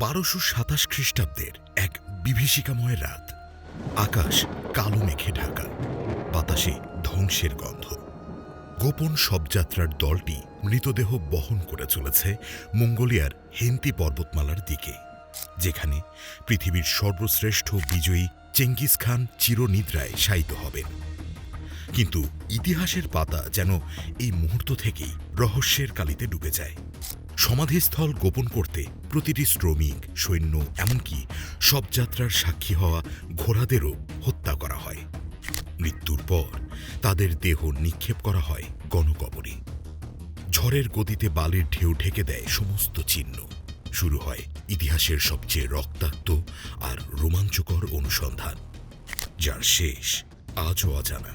বারোশো সাতাশ খ্রিস্টাব্দের এক বিভীষিকাময় রাত। আকাশ কালো মেঘে ঢাকা। বাতাসে ধ্বংসের গন্ধ। গোপন শবযাত্রার দলটি মৃতদেহ বহন করে চলেছে মঙ্গোলিয়ার হেন্তি পর্বতমালার দিকে, যেখানে পৃথিবীর সর্বশ্রেষ্ঠ বিজয়ী চেঙ্গিস খান চিরনিদ্রায় শায়িত হবেন। কিন্তু ইতিহাসের পাতা যেন এই মুহূর্ত থেকেই রহস্যের কালিতে ডুবে যায়। সমাধিস্থল গোপন করতে প্রতিটি শ্রমিক, সৈন্য, এমনকি সব যাত্রার সাক্ষী হওয়া ঘোড়াদেরও হত্যা করা হয়। মৃত্যুর পর তাদের দেহ নিক্ষেপ করা হয় গণকবরে। ঝড়ের গতিতে বালির ঢেউ ঢেকে দেয় সমস্ত চিহ্ন। শুরু হয় ইতিহাসের সবচেয়ে রক্তাক্ত আর রোমাঞ্চকর অনুসন্ধান। যার শেষ আজও অজানা।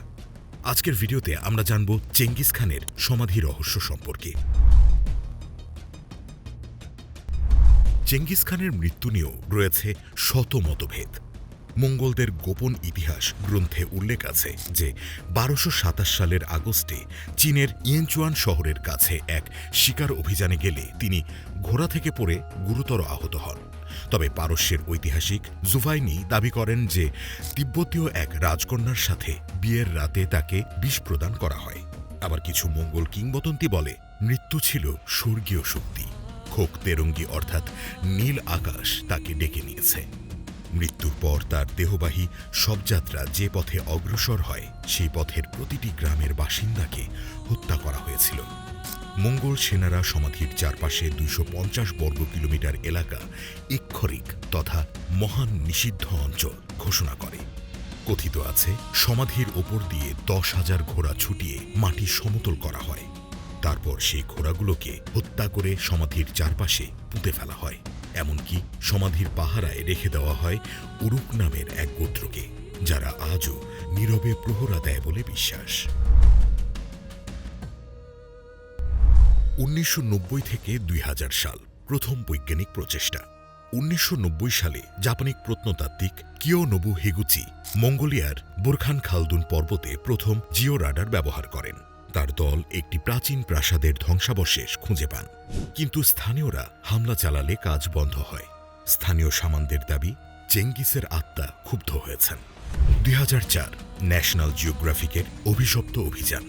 আজকের ভিডিওতে আমরা জানব চেঙ্গিস খানের সমাধি রহস্য সম্পর্কে। চেঙ্গিস খানের মৃত্যু নিয়েও রয়েছে শত মতভেদ। মঙ্গলদের গোপন ইতিহাস গ্রন্থে উল্লেখ আছে যে, বারোশো সাতাশ সালের আগস্টে চীনের ইয়েনচুয়ান শহরের কাছে এক শিকার অভিযানে গেলে তিনি ঘোড়া থেকে পড়ে গুরুতর আহত হন। তবে পারস্যের ঐতিহাসিক জুভাইনি দাবি করেন যে, তিব্বতীয় এক রাজকন্যার সাথে বিয়ের রাতে তাকে বিষ প্রদান করা হয়। আবার কিছু মঙ্গল কিংবদন্তি বলে, মৃত্যু ছিল স্বর্গীয় শক্তি। খোক তেরঙ্গি অর্থাৎ নীল আকাশ তাকে ডেকে নিয়েছে। মৃত্যুর পর তার দেহবাহী শবযাত্রা যে পথে অগ্রসর হয়, সেই পথের প্রতিটি গ্রামের বাসিন্দাকে হত্যা করা হয়েছিল। মঙ্গল সেনারা সমাধির চারপাশে দুইশো পঞ্চাশ বর্গ কিলোমিটার এলাকা ইক্ষরিক তথা মহান নিষিদ্ধ অঞ্চল ঘোষণা করে। কথিত আছে, সমাধির ওপর দিয়ে দশ হাজার ঘোড়া ছুটিয়ে মাটি সমতল করা হয়। তারপর সেই ঘোড়াগুলোকে হত্যা করে সমাধির চারপাশে পুঁতে ফেলা হয়। এমনকি সমাধির পাহারায় রেখে দেওয়া হয় উরুক নামের এক গোত্রকে, যারা আজও নীরবে প্রহরা দেয় বলে বিশ্বাস। উনিশশো নব্বই থেকে দুই হাজার সাল, প্রথম বৈজ্ঞানিক প্রচেষ্টা। উনিশশো নব্বই সালে জাপানি প্রত্নতাত্ত্বিক কিও নবু হেগুচি মঙ্গোলিয়ার বুরখান খালদুন পর্বতে প্রথম জিও রাডার ব্যবহার করেন। তার দল একটি প্রাচীন প্রাসাদের ধ্বংসাবশেষ খুঁজে পান। কিন্তু স্থানীয়রা হামলা চালালে কাজ বন্ধ হয়। স্থানীয় সামানদের দাবি, চেঙ্গিসের আত্মা ক্ষুব্ধ হয়েছেন। দুই হাজার চার ন্যাশনাল জিওগ্রাফিকের অভিশপ্ত অভিযান।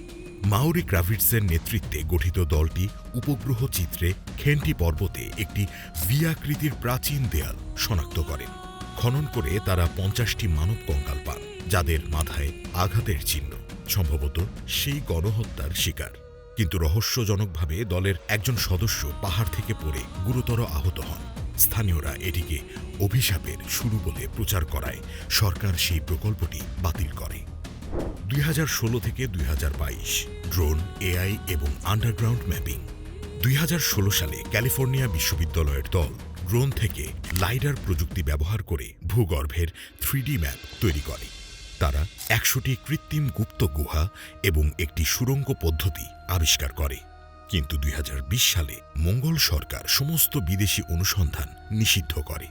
মাউরি গ্রাভিটসের নেতৃত্বে গঠিত দলটি উপগ্রহ চিত্রে খেন্টি পর্বতে একটি ভিয়াকৃতির প্রাচীন দেয়াল শনাক্ত করেন। খনন করে তারা পঞ্চাশটি মানব কঙ্কাল পান, যাদের মাথায় আঘাতের চিহ্ন। সম্ভবত সেই গণহত্যার শিকার। কিন্তু রহস্যজনকভাবে দলের একজন সদস্য পাহাড় থেকে পড়ে গুরুতর আহত হন। স্থানীয়রা এটিকে অভিশাপের শুরু বলে প্রচার করায় সরকার সেই প্রকল্পটি বাতিল করে। দুই হাজার ষোলো থেকে দুই হাজার বাইশ ড্রোন, এআই এবং আন্ডারগ্রাউন্ড ম্যাপিং। দুই হাজার ষোলো সালে ক্যালিফোর্নিয়া বিশ্ববিদ্যালয়ের দল ড্রোন থেকে লাইডার প্রযুক্তি ব্যবহার করে ভূগর্ভের থ্রিডি ম্যাপ তৈরি করে। তারা একশোটি কৃত্রিম গুপ্ত গুহা এবং একটি সুড়ঙ্গ পদ্ধতি আবিষ্কার করে। কিন্তু দুই হাজার বিশ সালে মঙ্গল সরকার সমস্ত বিদেশি অনুসন্ধান নিষিদ্ধ করে।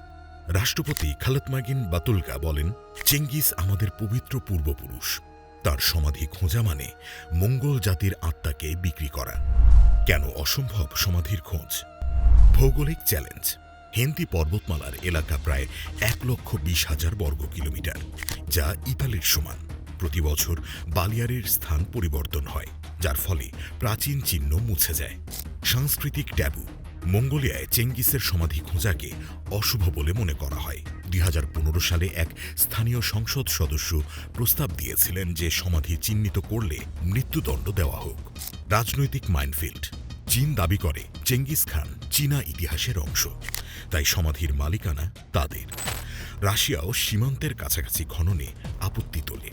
রাষ্ট্রপতি খালতমাগিন বাতুলকা বলেন, চেঙ্গিস আমাদের পবিত্র পূর্বপুরুষ। তার সমাধি খোঁজা মানে মঙ্গল জাতির আত্মাকে বিক্রি করা। কেন অসম্ভব সমাধির খোঁজ? ভৌগোলিক চ্যালেঞ্জ। হেন্তি পর্বতমালার এলাকা প্রায় এক লক্ষ বিশ হাজার বর্গ কিলোমিটার। যা ইতালির সমান। প্রতি বছর বালিয়ারের স্থান পরিবর্তন হয়, যার ফলে প্রাচীন চিহ্ন মুছে যায়। সাংস্কৃতিক ট্যাবু, মঙ্গোলিয়ায় চেঙ্গিসের সমাধি খোঁজাকে অশুভ বলে মনে করা হয়। দুই হাজার পনেরো সালে এক স্থানীয় সংসদ সদস্য প্রস্তাব দিয়েছিলেন যে সমাধি চিহ্নিত করলে মৃত্যুদণ্ড দেওয়া হোক। রাজনৈতিক মাইনফিল্ড, চীন দাবি করে চেঙ্গিস খান চীনা ইতিহাসের অংশ। তাই সমাধির মালিকানা তাদের। রাশিয়াও সীমান্তের কাছাকাছি খননে আপত্তি তোলে।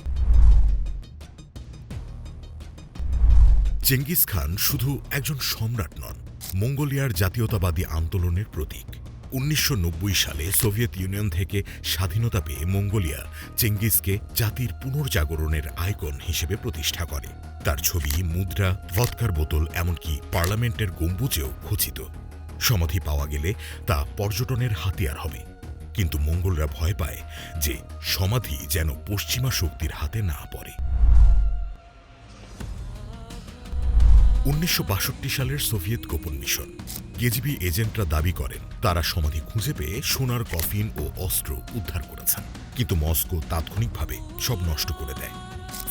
চেঙ্গিস খান শুধু একজন সম্রাট নন, মঙ্গোলিয়ার জাতীয়তাবাদী আন্দোলনের প্রতীক। উনিশশো নব্বই সালে সোভিয়েত ইউনিয়ন থেকে স্বাধীনতা পেয়ে মঙ্গোলিয়া চেঙ্গিসকে জাতির পুনর্জাগরণের আইকন হিসেবে প্রতিষ্ঠা করে। তার ছবি, মুদ্রা, ভদকার বোতল এমনকি পার্লামেন্টের গম্বুজেও খচিত। সমাধি পাওয়া গেলে তা পর্যটনের হাতিয়ার হবে। কিন্তু মঙ্গলরা ভয় পায় যে সমাধি যেন পশ্চিমা শক্তির হাতে না পড়ে। উনিশশো বাষট্টি সালের সোভিয়েত গোপন মিশন, কেজিবি এজেন্টরা দাবি করেন, তারা সমাধি খুঁজে পেয়ে সোনার কফিন ও অস্ত্র উদ্ধার করেছেন। কিন্তু মস্কো তাৎক্ষণিকভাবে সব নষ্ট করে দেয়।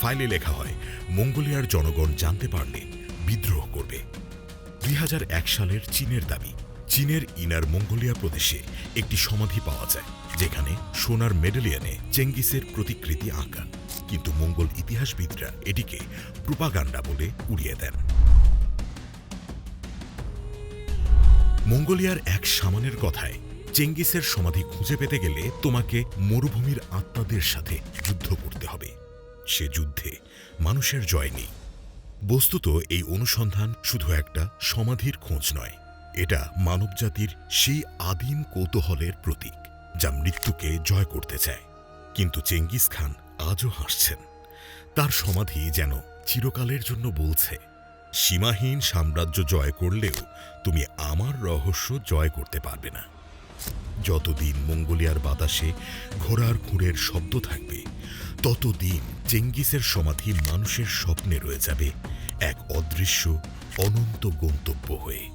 ফাইলে লেখা হয়, মঙ্গোলিয়ার জনগণ জানতে পারলে বিদ্রোহ করবে। দুই হাজার এক সালের চীনের দাবি চীনের ইনার মঙ্গোলিয়া প্রদেশে একটি সমাধি পাওয়া যায়, যেখানে সোনার মেডেলিয়ানে চেঙ্গিসের প্রতিকৃতি আঁকা। কিন্তু মঙ্গল ইতিহাসবিদরা এটিকে প্রোপাগান্ডা বলে উড়িয়ে দেন। মঙ্গোলিয়ার এক সামানের কথায়, চেঙ্গিসের সমাধি খুঁজে পেতে গেলে তোমাকে মরুভূমির আত্মাদের সাথে যুদ্ধ করতে হবে। সে যুদ্ধে মানুষের জয় নেই। বস্তুত এই অনুসন্ধান শুধু একটা সমাধির খোঁজ নয় এটা মানবজাতির সেই আদিম কৌতূহলের প্রতীক, যা মৃত্যুকে জয় করতে চায়। কিন্তু চেঙ্গিস খান আজও হাসছেন। তার সমাধি যেন চিরকালের জন্য বলছে, সীমাহীন সাম্রাজ্য জয় করলেও তুমি আমার রহস্য জয় করতে পারবে না। যতদিন মঙ্গোলিয়ার বাতাসে ঘোড়ার খুঁড়ের শব্দ থাকবে, ততদিন চেঙ্গিসের সমাধি মানুষের স্বপ্নে রয়ে যাবে এক অদৃশ্য, অনন্ত গন্তব্য হয়ে।